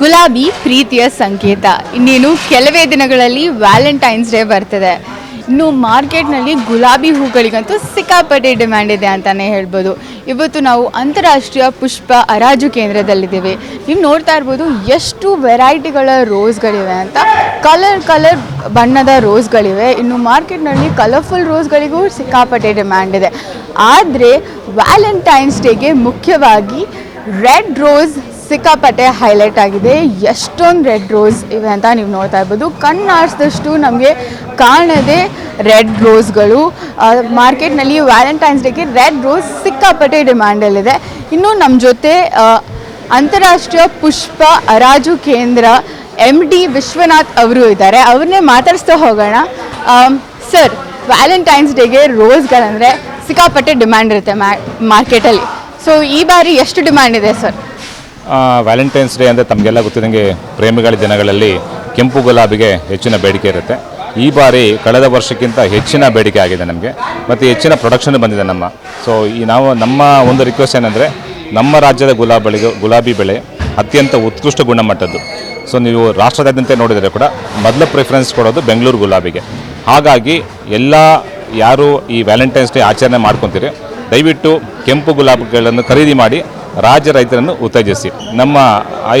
ಗುಲಾಬಿ ಪ್ರೀತಿಯ ಸಂಕೇತ. ಇನ್ನೇನು, ಕೆಲವೇ ದಿನಗಳಲ್ಲಿ ವ್ಯಾಲೆಂಟೈನ್ಸ್ ಡೇ ಬರ್ತದೆ. ಇನ್ನು ಮಾರ್ಕೆಟ್ನಲ್ಲಿ ಗುಲಾಬಿ ಹೂಗಳಿಗಂತೂ ಸಿಕ್ಕಾಪಟ್ಟೆ ಡಿಮ್ಯಾಂಡ್ ಇದೆ ಅಂತಲೇ ಹೇಳ್ಬೋದು. ಇವತ್ತು ನಾವು ಅಂತಾರಾಷ್ಟ್ರೀಯ ಪುಷ್ಪ ಹರಾಜು ಕೇಂದ್ರದಲ್ಲಿದ್ದೇವೆ. ನೀವು ನೋಡ್ತಾ ಇರ್ಬೋದು ಎಷ್ಟು ವೆರೈಟಿಗಳ ರೋಸ್ಗಳಿವೆ ಅಂತ. ಕಲರ್ ಕಲರ್ ಬಣ್ಣದ ರೋಸ್ಗಳಿವೆ. ಇನ್ನು ಮಾರ್ಕೆಟ್ನಲ್ಲಿ ಕಲರ್ಫುಲ್ ರೋಸ್ಗಳಿಗೂ ಸಿಕ್ಕಾಪಟ್ಟೆ ಡಿಮ್ಯಾಂಡ್ ಇದೆ. ಆದರೆ ವ್ಯಾಲೆಂಟೈನ್ಸ್ ಡೇಗೆ ಮುಖ್ಯವಾಗಿ ರೆಡ್ ರೋಸ್ ಸಿಕ್ಕಾಪಟ್ಟೆ ಹೈಲೈಟ್ ಆಗಿದೆ. ಎಷ್ಟೊಂದು ರೆಡ್ ರೋಸ್ ಇವೆ ಅಂತ ನೀವು ನೋಡ್ತಾ ಇರ್ಬೋದು. ಕಣ್ಣಾಡಿಸಿದಷ್ಟು ನಮಗೆ ಕಾಣದೆ ರೆಡ್ ರೋಸ್ಗಳು. ಮಾರ್ಕೆಟ್ನಲ್ಲಿ ವ್ಯಾಲೆಂಟೈನ್ಸ್ ಡೇಗೆ ರೆಡ್ ರೋಸ್ ಸಿಕ್ಕಾಪಟ್ಟೆ ಡಿಮ್ಯಾಂಡಲ್ಲಿದೆ. ಇನ್ನು ನಮ್ಮ ಜೊತೆ ಅಂತಾರಾಷ್ಟ್ರೀಯ ಪುಷ್ಪ ಅರಾಜು ಕೇಂದ್ರ ಎಂ ಡಿ ವಿಶ್ವನಾಥ್ ಅವರು ಇದ್ದಾರೆ. ಅವ್ರನ್ನೇ ಮಾತಾಡಿಸ್ತಾ ಹೋಗೋಣ. ಸರ್, ವ್ಯಾಲೆಂಟೈನ್ಸ್ ಡೇಗೆ ರೋಸ್ಗಳಂದರೆ ಸಿಕ್ಕಾಪಟ್ಟೆ ಡಿಮ್ಯಾಂಡ್ ಇರುತ್ತೆ ಮಾರ್ಕೆಟಲ್ಲಿ. ಸೊ, ಈ ಬಾರಿ ಎಷ್ಟು ಡಿಮ್ಯಾಂಡ್ ಇದೆ, ಸರ್? ವ್ಯಾಲೆಂಟೈನ್ಸ್ ಡೇ ಅಂದರೆ ತಮಗೆಲ್ಲ ಗೊತ್ತಿದ್ದಂಗೆ ಪ್ರೇಮಿಗಳ ದಿನಗಳಲ್ಲಿ ಕೆಂಪು ಗುಲಾಬಿಗೆ ಹೆಚ್ಚಿನ ಬೇಡಿಕೆ ಇರುತ್ತೆ. ಈ ಬಾರಿ ಕಳೆದ ವರ್ಷಕ್ಕಿಂತ ಹೆಚ್ಚಿನ ಬೇಡಿಕೆ ಆಗಿದೆ ನಮಗೆ. ಮತ್ತು ಹೆಚ್ಚಿನ ಪ್ರೊಡಕ್ಷನ್ ಬಂದಿದೆ ನಮ್ಮ. ಸೊ ಈ ನಾವು ನಮ್ಮ ಒಂದು ರಿಕ್ವೆಸ್ಟ್ ಏನಂದರೆ, ನಮ್ಮ ರಾಜ್ಯದ ಗುಲಾಬಿ ಗುಲಾಬಿ ಬೆಳೆ ಅತ್ಯಂತ ಉತ್ಕೃಷ್ಟ ಗುಣಮಟ್ಟದ್ದು. ಸೊ ನೀವು ರಾಷ್ಟ್ರದಾದ್ಯಂತ ನೋಡಿದರೆ ಕೂಡ ಮೊದಲ ಪ್ರಿಫರೆನ್ಸ್ ಕೊಡೋದು ಬೆಂಗಳೂರು ಗುಲಾಬಿಗೆ. ಹಾಗಾಗಿ ಎಲ್ಲ ಯಾರು ಈ ವ್ಯಾಲೆಂಟೈನ್ಸ್ ಡೇ ಆಚರಣೆ ಮಾಡ್ಕೊತೀರಿ, ದಯವಿಟ್ಟು ಕೆಂಪು ಗುಲಾಬಿಗಳನ್ನು ಖರೀದಿ ಮಾಡಿ ರಾಜ್ಯ ರೈತರನ್ನು ಉತ್ತೇಜಿಸಿ. ನಮ್ಮ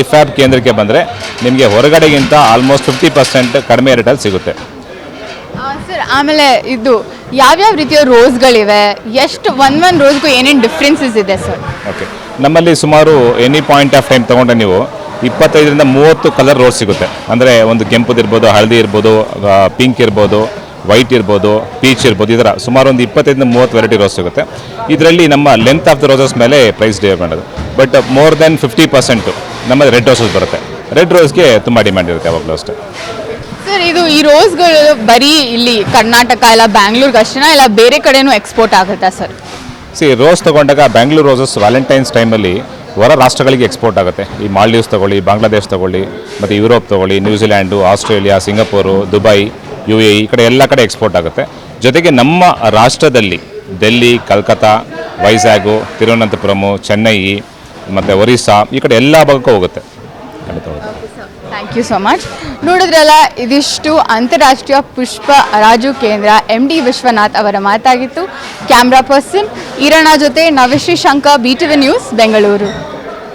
ಐಫ್ಯಾಬ್ ಕೇಂದ್ರಕ್ಕೆ ಬಂದರೆ ನಿಮಗೆ ಹೊರಗಡೆಗಿಂತ ಆಲ್ಮೋಸ್ಟ್ ಫಿಫ್ಟಿ ಪರ್ಸೆಂಟ್ ಕಡಿಮೆ ರೇಟಲ್ಲಿ ಸಿಗುತ್ತೆ. ಸರ್ ಆಮೇಲೆ ಇದು ಯಾವ್ಯಾವ ರೀತಿಯ ರೋಸ್ಗಳಿವೆ? ಎಷ್ಟು ಒನ್ ಒನ್ ರೋಸ್ಗೂ ಏನೇನು ಡಿಫ್ರೆನ್ಸಸ್ ಇದೆ ಸರ್? ಓಕೆ ನಮ್ಮಲ್ಲಿ ಸುಮಾರು ಎನಿ ಪಾಯಿಂಟ್ ಆಫ್ ಟೈಮ್ ತೊಗೊಂಡ್ರೆ ನೀವು ಇಪ್ಪತ್ತೈದರಿಂದ ಮೂವತ್ತು ಕಲರ್ ರೋಸ್ ಸಿಗುತ್ತೆ. ಅಂದರೆ ಒಂದು ಕೆಂಪುದಿರ್ಬೋದು ಹಳದಿ ಇರ್ಬೋದು ಪಿಂಕ್ ಇರ್ಬೋದು ವೈಟ್ ಇರ್ಬೋದು ಪೀಚ್ ಇರ್ಬೋದು ಇದರ ಸುಮಾರು ಒಂದು ಇಪ್ಪತ್ತೈದು ಮೂವತ್ತು ವೆರೈಟಿ ರೋಸ್ ಸಿಗುತ್ತೆ. ಇದರಲ್ಲಿ ನಮ್ಮ ಲೆಂತ್ ಆಫ್ ದ ರೋಸಸ್ ಮೇಲೆ ಪ್ರೈಸ್ ಡಿಪೆಂಡ್ ಮಾಡೋದು but more than fifty percent ನಮ್ಮ ರೆಡ್ ರೋಸಸ್ ಬರುತ್ತೆ. ರೆಡ್ ರೋಸ್ಗೆ ತುಂಬ ಡಿಮ್ಯಾಂಡ್ ಇರುತ್ತೆ ಯಾವಾಗಲೂ ಅಷ್ಟೇ. ಸರ್ ಇದು ಈ ರೋಸ್ಗಳು ಬರೀ ಇಲ್ಲಿ ಕರ್ನಾಟಕ ಇಲ್ಲ ಬ್ಯಾಂಗ್ಳೂರ್ಗೆ ಅಷ್ಟೇನಾ? ಇಲ್ಲ ಬೇರೆ ಕಡೆನೂ ಎಕ್ಸ್ಪೋರ್ಟ್ ಆಗುತ್ತಾ ಸರ್? ಸಿ ರೋಸ್ ತೊಗೊಂಡಾಗ ಬ್ಯಾಂಗ್ಳೂರ್ ರೋಸಸ್ ವ್ಯಾಲೆಂಟೈನ್ಸ್ ಟೈಮಲ್ಲಿ ಹೊರ ರಾಷ್ಟ್ರಗಳಿಗೆ ಎಕ್ಸ್ಪೋರ್ಟ್ ಆಗುತ್ತೆ. ಈ ಮಾಲ್ಡೀವ್ಸ್ ತೊಗೊಳ್ಳಿ ಬಾಂಗ್ಲಾದೇಶ್ ತೊಗೊಳ್ಳಿ ಮತ್ತು ಯುರೋಪ್ ತೊಗೊಳ್ಳಿ New Zealand Australia Singapore Dubai U A ಈ ಕಡೆ ಎಲ್ಲ ಕಡೆ ಎಕ್ಸ್ಪೋರ್ಟ್ ಆಗುತ್ತೆ. ಜೊತೆಗೆ ನಮ್ಮ ರಾಷ್ಟ್ರದಲ್ಲಿ ಡೆಲ್ಲಿ ಕಲ್ಕತ್ತಾ, ವೈಜಾಗು ತಿರುವನಂತಪುರಮು ಚೆನ್ನೈ, ಮತ್ತು ಒರಿಸ್ಸಾ, ಈ ಕಡೆ ಎಲ್ಲ ಭಾಗಕ್ಕೂ ಹೋಗುತ್ತೆ. ಥ್ಯಾಂಕ್ ಯು ಸೊ ಮಚ್ ನೋಡಿದ್ರಲ್ಲ, ಇದಿಷ್ಟು ಅಂತಾರಾಷ್ಟ್ರೀಯ ಪುಷ್ಪ ರಾಜು ಕೇಂದ್ರ ಎಂ ಡಿ ವಿಶ್ವನಾಥ್ ಅವರ ಮಾತಾಗಿತ್ತು. ಕ್ಯಾಮ್ರಾ ಪರ್ಸನ್ ಈರಣ್ಣ ಜೊತೆ Navashree Shankar B T V news Bengaluru.